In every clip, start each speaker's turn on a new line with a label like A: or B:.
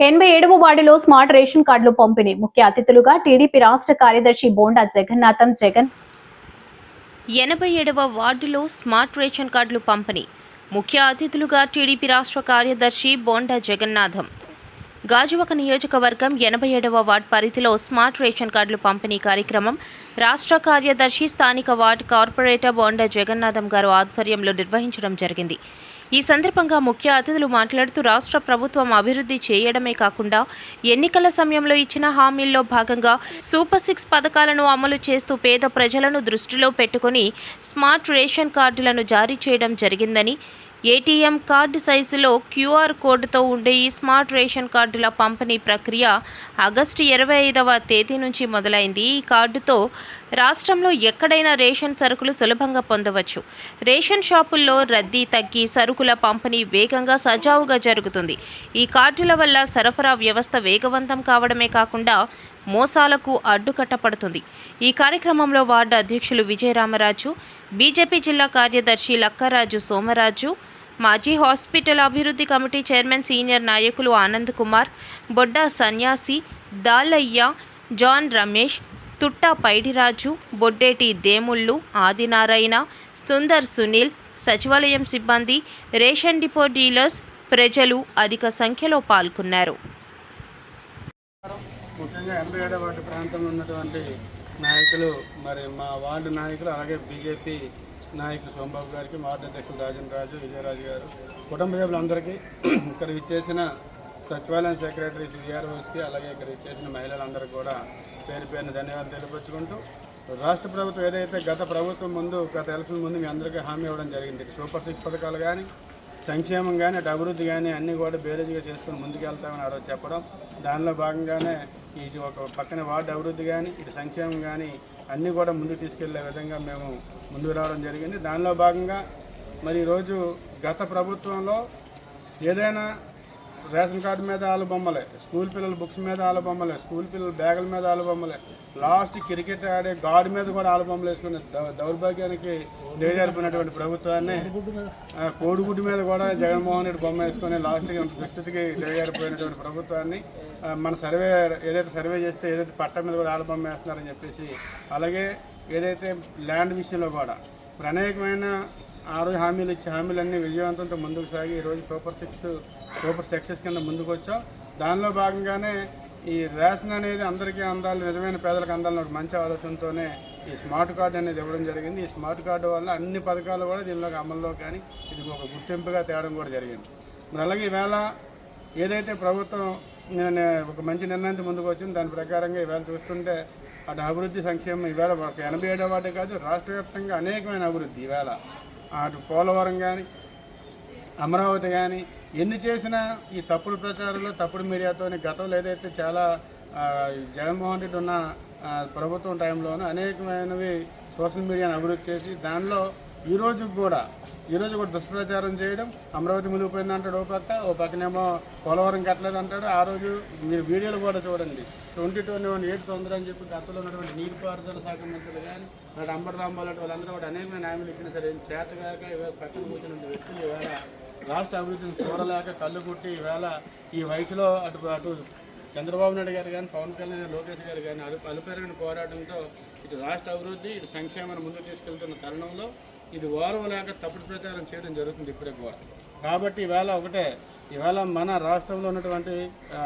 A: ఎనభై ఏడవ వార్డులో స్మార్ట్ రేషన్ కార్డులు పంపిణీ. ముఖ్య అతిథులుగా టీడీపీ రాష్ట్ర కార్యదర్శి బోండా జగన్నాథం జగన్.
B: ఎనభై ఏడవ వార్డులో స్మార్ట్ రేషన్ కార్డులు పంపిణీ. ముఖ్య అతిథులుగా టీడీపీ రాష్ట్ర కార్యదర్శి బోండా జగన్నాథం. గాజువక నియోజకవర్గం ఎనభై ఏడవ వార్డ్ పరిధిలో స్మార్ట్ రేషన్ కార్డులు పంపిణీ కార్యక్రమం రాష్ట్ర కార్యదర్శి స్థానిక వార్డ్ కార్పొరేటర్ బోండా జగన్నాథం గారు ఆధ్వర్యంలో నిర్వహించడం జరిగింది. ఈ సందర్భంగా ముఖ్య అతిథులు మాట్లాడుతూ రాష్ట్ర ప్రభుత్వం అభివృద్ధి చేయడమే కాకుండా ఎన్నికల సమయంలో ఇచ్చిన హామీల్లో భాగంగా సూపర్ సిక్స్ పథకాలను అమలు చేస్తూ పేద ప్రజలను దృష్టిలో పెట్టుకొని స్మార్ట్ రేషన్ కార్డులను జారీ చేయడం జరిగిందని ఏటీఎం కార్డు సైజులో క్యూఆర్ కోడ్తో ఉండే ఈ స్మార్ట్ రేషన్ కార్డుల పంపిణీ ప్రక్రియ ఆగస్టు ఇరవై ఐదవ తేదీ నుంచి మొదలైంది. ఈ కార్డుతో రాష్ట్రంలో ఎక్కడైనా రేషన్ సరుకులు సులభంగా పొందవచ్చు. రేషన్ షాపుల్లో రద్దీ తగ్గి సరుకుల పంపిణీ వేగంగా సజావుగా జరుగుతుంది. ఈ కార్డుల వల్ల సరఫరా వ్యవస్థ వేగవంతం కావడమే కాకుండా మోసాలకు అడ్డుకట్టపడుతుంది ఈ కార్యక్రమంలో వార్డు అధ్యక్షులు విజయరామరాజు బీజేపీ జిల్లా కార్యదర్శి లక్కరాజు సోమరాజు మాజీ హాస్పిటల్ అభివృద్ధి కమిటీ చైర్మన్ సీనియర్ నాయకులు ఆనంద్ కుమార్ బొడ్డా సన్యాసి దాలయ్య జాన్ రమేష్ తుట్టా పైడిరాజు బొడ్డేటి దేముళ్ళు ఆదినారాయణ సుందర్ సునీల్ సచివాలయం సిబ్బంది రేషన్ డిపో డీలర్స్ ప్రజలు అధిక సంఖ్యలో పాల్గొన్నారు.
C: ముఖ్యంగా ఎనభై ప్రాంతంలో ఉన్నటువంటి నాయకులు మరి మా వార్డు నాయకులు అలాగే బీజేపీ నాయకులు సోమబాబు గారికి వార్డు అధ్యక్షులు రాజన్ రాజు విజయరాజు గారు కుటుంబ సభ్యులందరికీ ఇక్కడ ఇచ్చేసిన సచివాలయం సెక్రటరీ విఆర్ఓస్కి అలాగే ఇక్కడ ఇచ్చేసిన మహిళలందరికీ కూడా పేరు పేరున ధన్యవాదాలు తెలియపరుచుకుంటూ రాష్ట్ర ప్రభుత్వం ఏదైతే గత ప్రభుత్వం ముందు గత ఎలక్షన్ ముందు మీ అందరికీ హామీ ఇవ్వడం జరిగింది. సూపర్ సిక్స్ పథకాలు కానీ సంక్షేమం కానీ అటు అభివృద్ధి కానీ అన్నీ కూడా బేరేజ్గా చేసుకుని ముందుకెళ్తామని ఆ రోజు చెప్పడం దానిలో భాగంగానే ఇటు ఒక పక్కన వార్డు అభివృద్ధి కానీ ఇటు సంక్షేమం కానీ అన్నీ కూడా ముందుకు తీసుకెళ్ళే విధంగా మేము ముందుకు రావడం జరిగింది. దానిలో భాగంగా మరి ఈరోజు గత ప్రభుత్వంలో ఏదైనా రేషన్ కార్డు మీద ఆలు బొమ్మలే స్కూల్ పిల్లల బుక్స్ మీద ఆలు బొమ్మలే స్కూల్ పిల్లల బ్యాగుల మీద ఆలు బొమ్మలే. లాస్ట్ క్రికెట్ ఆడే గాడి మీద కూడా ఆలు బొమ్మలు వేసుకుని దౌర్భాగ్యానికి దిగజారిపోయినటువంటి ప్రభుత్వాన్ని కోడిగుడ్డు మీద కూడా జగన్మోహన్ రెడ్డి బొమ్మ వేసుకొని లాస్ట్కి దుస్థితికి దిగజారిపోయినటువంటి ప్రభుత్వాన్ని మన సర్వే ఏదైతే సర్వే చేస్తే ఏదైతే పట్ట మీద కూడా ఆలు బొమ్మ వేస్తున్నారని చెప్పేసి అలాగే ఏదైతే ల్యాండ్ విషయంలో కూడా ఇప్పుడు అనేకమైన ఆ రోజు హామీలు ఇచ్చే హామీలన్నీ విజయవంతంతో ముందుకు సాగి ఈరోజు సూపర్ సిక్స్ సూపర్ సక్సెస్ కింద ముందుకు వచ్చాం. దానిలో భాగంగానే ఈ రేషన్ అనేది అందరికీ అందాలి నిజమైన పేదలకు అందాలని ఒక మంచి ఆలోచనతోనే ఈ స్మార్ట్ కార్డు అనేది ఇవ్వడం జరిగింది. ఈ స్మార్ట్ కార్డు వల్ల అన్ని పథకాలు కూడా దీనిలోకి అమల్లో కానీ ఇది ఒక గుర్తింపుగా తేవడం కూడా జరిగింది. మరి అలాగే ఈవేళ ఏదైతే ప్రభుత్వం నేను ఒక మంచి నిర్ణయంతో ముందుకు వచ్చింది దాని ప్రకారంగా ఈవేళ చూస్తుంటే అటు అభివృద్ధి సంక్షేమం ఈవేళ ఒక ఎనభై ఏడో వాటి కాదు రాష్ట్ర వ్యాప్తంగా అనేకమైన అభివృద్ధి ఈవేళ. అటు పోలవరం కానీ అమరావతి కానీ ఎన్ని చేసినా ఈ తప్పుడు ప్రచారంలో తప్పుడు మీడియాతో గతంలో ఏదైతే చాలా జగన్మోహన్ రెడ్డి ఉన్న ప్రభుత్వం టైంలోనూ అనేకమైనవి సోషల్ మీడియాను అభివృద్ధి చేసి దానిలో ఈరోజు కూడా ఈరోజు కూడా దుష్ప్రచారం చేయడం అమరావతి మునిగిపోయింది అంటాడు ఓ పక్క ఓ పక్కనేమో పోలవరం కట్టలేదు అంటాడు. ఆ రోజు మీరు వీడియోలు కూడా చూడండి. ట్వంటీ ట్వంటీ వన్ ఎయిట్ తొందర అని చెప్పి గతంలో ఉన్నటువంటి నీటిపారుదల శాఖ మంత్రులు కానీ నాడు అంబర్ రాంబాబు లాంటి వాళ్ళందరూ కూడా అనేకమైన హామీలు ఇచ్చినా సరే ఏం చేతగాక ఇవాళ పక్కన కూర్చున్న వ్యక్తులు ఇవాళ రాష్ట్ర అభివృద్ధిని చూడలేక కళ్ళు కుట్టి ఈవేళ ఈ వయసులో అటు అటు చంద్రబాబు నాయుడు గారు కానీ పవన్ కళ్యాణ్ లోకేష్ గారు కానీ అలు అలుపెరగిన పోరాటంతో ఇటు రాష్ట్ర అభివృద్ధి ఇటు సంక్షేమాన్ని ముందుకు తీసుకెళ్తున్న తరుణంలో ఇది వారం లేక తప్పుడు ప్రచారం చేయడం జరుగుతుంది ఇప్పటికి కూడా. కాబట్టి ఈవేళ ఒకటే ఈవేళ మన రాష్ట్రంలో ఉన్నటువంటి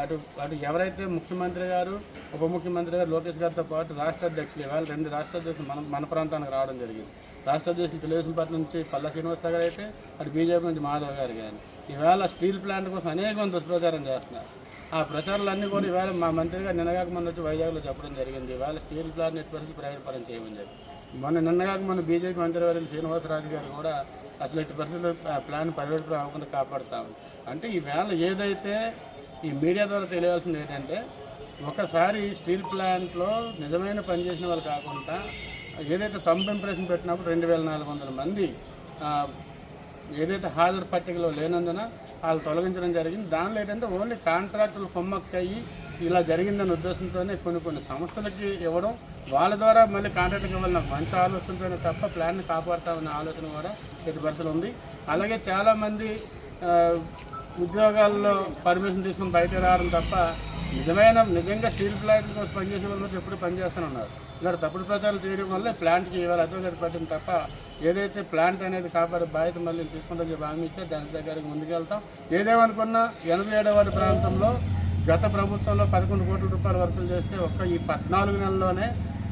C: అటు అటు ఎవరైతే ముఖ్యమంత్రి గారు ఉప ముఖ్యమంత్రి గారు లోకేష్ గారితో పాటు రాష్ట్ర అధ్యక్షులు ఇవాళ రెండు రాష్ట్ర అధ్యక్షులు మన మన ప్రాంతానికి రావడం జరిగింది. రాష్ట్ర అధ్యక్షులు తెలుగుదేశం పార్టీ నుంచి పల్లా శ్రీనివాస గారు అయితే అటు బీజేపీ నుంచి మాధవ్ గారు కానీ ఈవేళ స్టీల్ ప్లాంట్ కోసం అనేక మంది దుష్ప్రచారం చేస్తున్నారు. ఆ ప్రచారాలన్నీ కూడా ఈవేళ మా మంత్రి గారు నిన్నగాక ముందు వచ్చి వైజాగ్లో చెప్పడం జరిగింది. ఇవాళ స్టీల్ ప్లాంట్ ఎట్టి ప్రైవేట్ పరం చేయమని చెప్పి. మొన్న నిన్నగాక మన బీజేపీ మంత్రివర్యులు శ్రీనివాసరాజు గారు కూడా అసలు ఎట్టి పరిస్థితుల్లో ప్లాన్ పరివేటు అవ్వకుండా కాపాడుతాము అంటే ఈవేళ ఏదైతే ఈ మీడియా ద్వారా తెలియాల్సింది ఏంటంటే ఒకసారి స్టీల్ ప్లాంట్లో నిజమైన పని చేసిన వాళ్ళు కాకుండా ఏదైతే తమ్ము ఇంప్రెషన్ పెట్టినప్పుడు రెండు వేల నాలుగు వందల మంది ఏదైతే హాజరు పట్టికలో లేనందున వాళ్ళు తొలగించడం జరిగింది. దానిలో ఏంటంటే ఓన్లీ కాంట్రాక్టులు కొమ్మక్కయ్యి ఇలా జరిగిందనే ఉద్దేశంతోనే కొన్ని కొన్ని సంస్థలకి ఇవ్వడం వాళ్ళ ద్వారా మళ్ళీ కాంట్రాక్ట్కి ఇవ్వాలన్న మంచి ఆలోచనతోనే తప్ప ప్లాన్ని కాపాడుతామనే ఆలోచన కూడా ఎటు ఉంది. అలాగే చాలామంది ఉద్యోగాల్లో పర్మిషన్ తీసుకుని బయట రావడం తప్ప నిజమైన నిజంగా స్టీల్ ప్లాంట్ కోసం పనిచేసే వాళ్ళు ఎప్పుడు పనిచేస్తున్నారు ఉన్నారు. ఇక్కడ తప్పుడు ప్రచారాలు చేయడం వల్ల ప్లాంట్కి ఇవ్వాలి అధోగతి పెట్టడం తప్ప ఏదైతే ప్లాంట్ అనేది కాపాడే బాధ్యత మళ్ళీ తీసుకుంటాం భావిస్తే దాని దగ్గరికి ముందుకెళ్తాం. ఏదేమనుకున్నా ఎనభై ఏడవ ప్రాంతంలో గత ప్రభుత్వంలో పదకొండు కోట్ల రూపాయల వర్కులు చేస్తే ఒక్క ఈ పద్నాలుగు నెలల్లోనే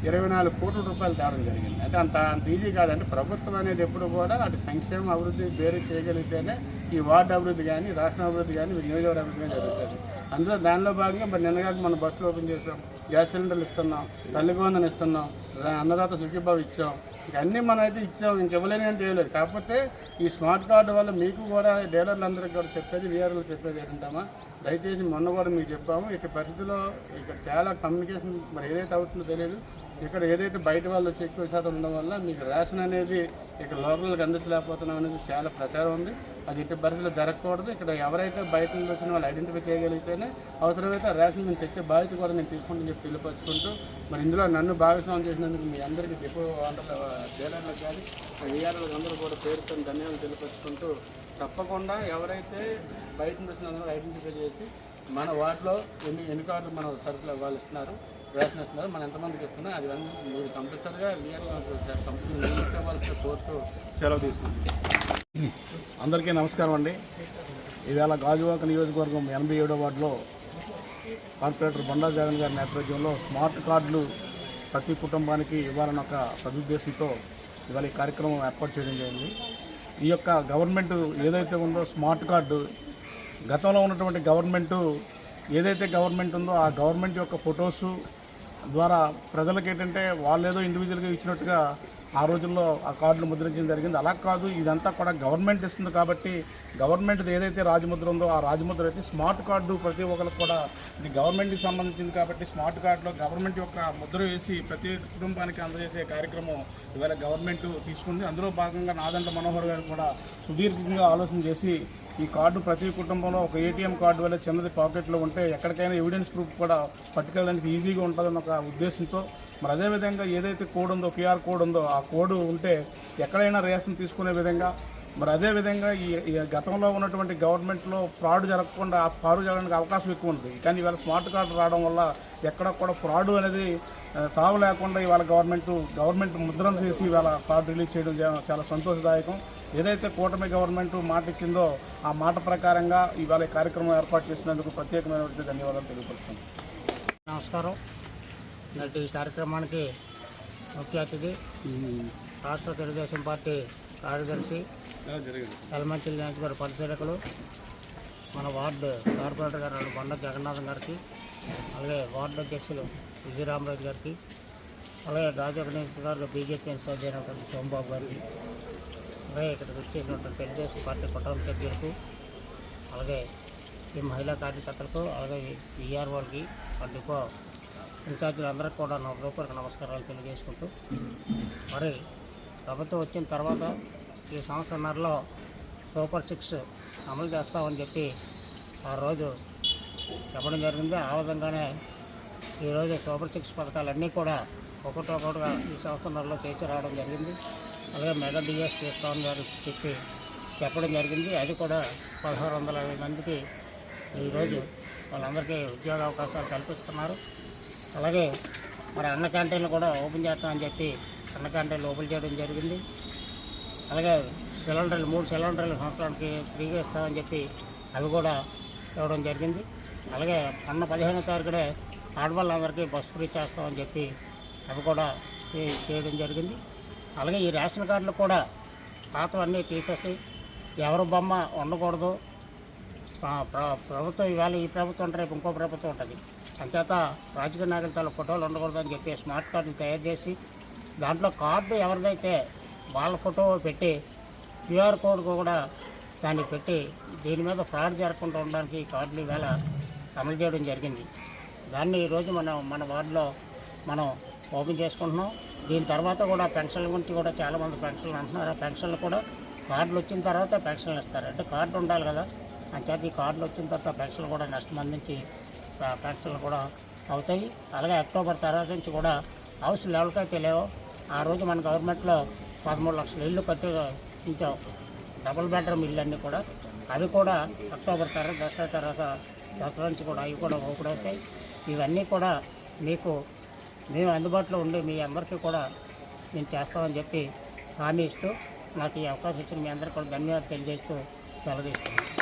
C: ఇరవై నాలుగు కోట్ల రూపాయలు తేవడం జరిగింది. అంటే అంత అంత ఈజీ కాదంటే ప్రభుత్వం అనేది ఎప్పుడు కూడా అటు సంక్షేమ అభివృద్ధి వేరే చేయగలిగితేనే ఈ వార్డు అభివృద్ధి కానీ రాష్ట్ర అభివృద్ధి కానీ నియోజకవర్గ అభివృద్ధి కానీ జరుగుతుంది. అందులో దానిలో భాగంగా మరి నిన్నగాక మనం బస్సులు ఓపెన్ చేసాం గ్యాస్ సిలిండర్లు ఇస్తున్నాం తల్లిగొందని ఇస్తున్నాం అన్నదాత సుఖీబాబు ఇచ్చాం. ఇవన్నీ మనం అయితే ఇచ్చాం ఇంకెవ్వలేని అంటే చేయలేదు కాకపోతే ఈ స్మార్ట్ కార్డు వల్ల మీకు కూడా డీలర్లందరికీ కూడా చెప్పేది వీఆర్లు చెప్పేది ఏంటంటామా దయచేసి మొన్న కూడా మీకు చెప్పాము ఇక్కడ పరిస్థితిలో ఇక్కడ చాలా కమ్యూనికేషన్ మరి ఏదైతే అవుతుందో తెలియదు ఇక్కడ ఏదైతే బయట వాళ్ళు వచ్చి ఎక్కువ శాతం ఉండడం వల్ల మీకు రేషన్ అనేది ఇక్కడ లోకల్కి అందించలేకపోతున్నాం అనేది చాలా ప్రచారం ఉంది. అది ఇటు పరిస్థితులు జరగకూడదు. ఇక్కడ ఎవరైతే బయట నుంచి వచ్చిన వాళ్ళు ఐడెంటిఫై చేయగలిగితేనే అవసరమైతే రేషన్ నేను తెచ్చే బాధ్యత కూడా నేను తీసుకుంటాను చెప్పి తెలియపరుచుకుంటూ మరి ఇందులో నన్ను భాగస్వామ్యం చేసినందుకు మీ అందరికీ డిపో వంటల డీలర్లకు కానీ వీఆర్లకు అందరూ కూడా పేరుతో ధన్యవాదాలు తెలియపరుచుకుంటూ తప్పకుండా ఎవరైతే బయట నుంచి వచ్చిన ఐడెంటిఫై చేసి మన వాటిలో ఎన్ని ఎన్ని కార్డులు మన సరుకులు వాళ్ళు ఇస్తున్నారు రేషన్ ఇస్తున్నారు మనం ఎంతమందికి ఇస్తున్నా అది మీరు కంపల్సరీగా రియల్ కోర్టు సెలవు తీసుకుంటుంది అందరికీ నమస్కారం అండి. ఈవేళ గాజువాక నియోజకవర్గం ఎనభై ఏడో వార్డులో కార్పొరేటర్ బండా జగన్ గారి నేపథ్యంలో స్మార్ట్ కార్డులు ప్రతి కుటుంబానికి ఇవ్వాలని ఒక సదుద్దేశంతో ఇవాళ ఈ కార్యక్రమం ఏర్పాటు చేయడం జరిగింది. ఈ యొక్క గవర్నమెంట్ ఏదైతే ఉందో స్మార్ట్ కార్డు గతంలో ఉన్నటువంటి గవర్నమెంటు ఏదైతే గవర్నమెంట్ ఉందో ఆ గవర్నమెంట్ యొక్క ఫొటోసు ద్వారా ప్రజలకు ఏంటంటే వాళ్ళు ఏదో ఇండివిజువల్గా ఇచ్చినట్టుగా ఆ రోజుల్లో ఆ కార్డులు ముద్రించడం జరిగింది. అలా కాదు ఇదంతా కూడా గవర్నమెంట్ ఇస్తుంది కాబట్టి గవర్నమెంట్ ఏదైతే రాజముద్ర ఉందో ఆ రాజముద్ర అయితే స్మార్ట్ కార్డు ప్రతి ఒక్కరికి కూడా ఇది గవర్నమెంట్కి సంబంధించింది కాబట్టి స్మార్ట్ కార్డులో గవర్నమెంట్ యొక్క ముద్ర వేసి ప్రతి కుటుంబానికి అందజేసే కార్యక్రమం ఇవాళ గవర్నమెంట్ తీసుకుంది. అందులో భాగంగా నాదంట మనోహర్ గారు కూడా సుదీర్ఘంగా ఆలోచన చేసి ఈ కార్డు ప్రతి కుటుంబంలో ఒక ఏటీఎం కార్డు వల్ల చిన్నది పాకెట్లో ఉంటే ఎక్కడికైనా ఎవిడెన్స్ ప్రూఫ్ కూడా పట్టుకెళ్ళడానికి ఈజీగా ఉంటుందన్న ఒక ఉద్దేశంతో మరి అదేవిధంగా ఏదైతే కోడ్ ఉందో క్యూఆర్ కోడ్ ఉందో ఆ కోడ్ ఉంటే ఎక్కడైనా రేషన్ తీసుకునే విధంగా మరి అదేవిధంగా ఈ ఈ గతంలో ఉన్నటువంటి గవర్నమెంట్లో ఫ్రాడ్ జరగకుండా ఆ ఫ్రాడ్ జరగడానికి అవకాశం ఎక్కువ ఉంది. కానీ ఇవాళ స్మార్ట్ కార్డు రావడం వల్ల ఎక్కడ కూడా ఫ్రాడ్ అనేది తావు లేకుండా ఇవాళ గవర్నమెంట్ గవర్నమెంట్ ముద్రను చేసి ఇవాళ కార్డు రిలీజ్ చేయడం చాలా సంతోషదాయకం. ఏదైతే కూటమి గవర్నమెంట్ మాట ఇచ్చిందో ఆ మాట ప్రకారంగా ఇవాళ కార్యక్రమం ఏర్పాటు చేసినందుకు ప్రత్యేకమైనటువంటి ధన్యవాదాలు తెలియపరుస్తున్నాను.
D: నమస్కారం. నటి ఈ కార్యక్రమానికి ముఖ్య అతిథి రాష్ట్ర తెలుగుదేశం పార్టీ కార్యదర్శి
C: జరిగింది
D: నియోజకవర్గ పరిశీలకులు మన వార్డు కార్పొరేటర్ గారు బండ జగన్నాథం గారికి అలాగే వార్డు అధ్యక్షులు విజయరామరాజు గారికి అలాగే గాజువాక నియోజకవర్గ బీజేపీ ఇన్ఛార్జ్ అయినటువంటి సోమబాబు గారికి అలాగే ఇక్కడికి వచ్చేసినటువంటి తెలుగుదేశం పార్టీ కుటుంబ సభ్యులకు అలాగే ఈ మహిళా కార్యకర్తలకు అలాగే ఈఆర్ వాళ్ళకి డిపో ఇన్ఛార్జీలు అందరికీ కూడా నా హృదయపూర్వక నమస్కారాలు తెలియజేసుకుంటూ మరి ప్రభుత్వం వచ్చిన తర్వాత ఈ సంవత్సరంన్నరలో సూపర్ సిక్స్ అమలు చేస్తామని చెప్పి ఆ రోజు చెప్పడం జరిగింది. ఆ విధంగానే ఈరోజు సూపర్ సిక్స్ పథకాలన్నీ కూడా ఒకటొకటిగా ఈ సంవత్సరంలో చేసి రావడం జరిగింది. అలాగే మెగా డిఎస్ తీస్తామని గారు చెప్పి చెప్పడం జరిగింది. అది కూడా పదహారు వందల యాభై మందికి ఈరోజు వాళ్ళందరికీ ఉద్యోగ అవకాశాలు కల్పిస్తున్నారు. అలాగే మరి అన్న క్యాంటీన్లు కూడా ఓపెన్ చేస్తామని చెప్పి అన్న క్యాంటీన్లు ఓపెన్ చేయడం జరిగింది. అలాగే సిలిండర్లు మూడు సిలిండర్లు సంవత్సరానికి ఫ్రీగా ఇస్తామని చెప్పి అవి కూడా ఇవ్వడం జరిగింది. అలాగే అన్న పదిహేనో తారీఖునే ఆడవాళ్ళందరికీ బస్సు ఫ్రీ చేస్తామని చెప్పి అవి కూడా చేయడం జరిగింది. అలాగే ఈ రేషన్ కార్డులు కూడా పాతవన్నీ తీసేసి ఎవరు బొమ్మ ఉండకూడదు. ప్రభుత్వం ఇవాళ ఈ ప్రభుత్వం రేపు ఇంకో ప్రభుత్వం ఉంటుంది. అంచేత రాజకీయ నాయకులతో ఫోటోలు ఉండకూడదని చెప్పి స్మార్ట్ కార్డులు తయారు చేసి దాంట్లో కార్డు ఎవరిదైతే వాళ్ళ ఫోటో పెట్టి క్యూఆర్ కోడ్ కూడా దాన్ని పెట్టి దీని మీద ఫ్రాడ్ జరగకుండా ఉండడానికి ఈ కార్డులు ఈవేళ అమలు చేయడం జరిగింది. దాన్ని ఈరోజు మనం మన వార్డులో మనం ఓపెన్ చేసుకుంటున్నాం. దీని తర్వాత కూడా పెన్షన్ల గురించి కూడా చాలామంది పెన్షన్లు అంటున్నారు. ఆ పెన్షన్లు కూడా కార్డులు వచ్చిన తర్వాత పెన్షన్లు ఇస్తారు. అంటే కార్డు ఉండాలి కదా. అంచేత ఈ కార్డులు వచ్చిన తర్వాత పెన్షన్లు కూడా నెక్స్ట్ అందించి నుంచి ప్రకటనలు కూడా అవుతాయి. అలాగే అక్టోబర్ తర్వాత నుంచి కూడా హౌస్ లెవెల్కి అయితే లేవు. ఆ రోజు మన గవర్నమెంట్లో పదమూడు లక్షల ఇల్లు కట్టి ఇచ్చాం డబుల్ బెడ్రూమ్ ఇల్లు అన్నీ కూడా. అవి కూడా అక్టోబర్ తర్వాత దసరా తర్వాత దసరా నుంచి కూడా అవి కూడా ఓపెన్ అవుతాయి. ఇవన్నీ కూడా మీకు మేము అందుబాటులో ఉండి మీ అందరికీ కూడా నేను చేస్తామని చెప్పి హామీ ఇస్తూ నాకు ఈ అవకాశం ఇచ్చిన మీ అందరికీ కూడా ధన్యవాదాలు తెలియజేస్తూ సెలవు